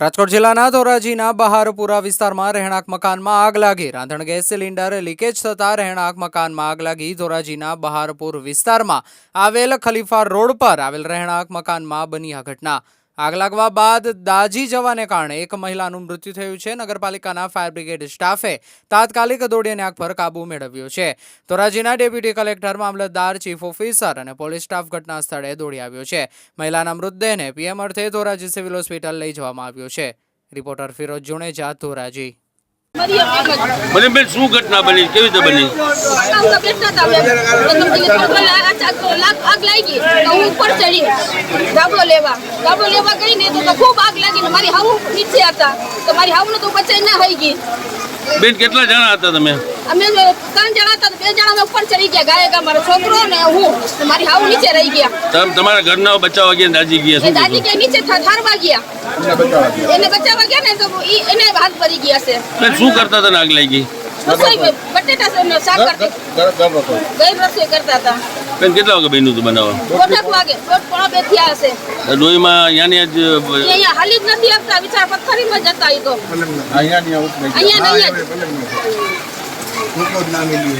રાજકોટ જિલ્લાના ધોરાજીના બહારપુરા વિસ્તારમાં રહેણાંક મકાનમાં આગ લાગી. રાંધણ ગેસ સિલિન્ડર લીકેજ થતાં રહેણાંક મકાનમાં આગ લાગી ધોરાજીના બહારપુર વિસ્તારમાં આવેલ ખલીફા રોડ પર આવેલ રહેણાંક મકાનમાં બની આ ઘટના. આગ લાગવા બાદ દાજી જવાને કારણે એક મહિલાનું મૃત્યુ થયું છે. નગરપાલિકાના ફાયર બ્રિગેડ સ્ટાફે તાત્કાલિક દોડીને આગ પર કાબુ મેળવ્યો છે. ધોરાજીના ડેપ્યુટી કલેક્ટર, મામલતદાર, ચીફ ઓફિસર અને પોલીસ સ્ટાફ ઘટના સ્થળે દોડી આવ્યો છે. મહિલાના મૃતદેહને પીએમ અર્થે ધોરાજી સિવિલ હોસ્પિટલ લઈ જવામાં આવ્યો છે. રિપોર્ટર ફિરોજ જુણેજા ધોરાજી. મને બેન શું ઘટના બની? કેવી રીતે બની? આગ લાગી તો હું ઉપર ચડી. ગાબડો લેવા. ગાબડો લેવા ગઈ તો ખૂબ આગ લાગી ને મારી હાવું નીચે હતા. તો મારી હાવું તો બચાઈ ના થઈ ગઈ. બેન કેટલા જણા હતા તમે? અમે ત્રણ જણા હતા બે જણા ઉપર ચડી ગયા. ગાયક મારો છોકરો ને હું. મારી હાવું નીચે રહી ગયા. તમ તમારા ઘરના બચાવવા ગયા દાજી ગયા શું કે નીચે થારવા ગયા. એને બચાવવા ગયા ને તો ઈ એને હાથ ભરી ગયા છે. શું કરતા હતા આગ લાગી? બટેટા શાક કરતી. ગઈ રસોઈ કરતા હતા. બેન કેટલા વાગે બન્યું હતું બનાવવા? કોટક વાગે દોઢ પોણા બે થયા હશે. ડોહીમાં અહીંયા હાલી જ નથી આપતા વિચાર પથ્થરીમાં જતા ઈ તો. અહીંયા નહીં અહીંયા ને અહીંયા જ. જ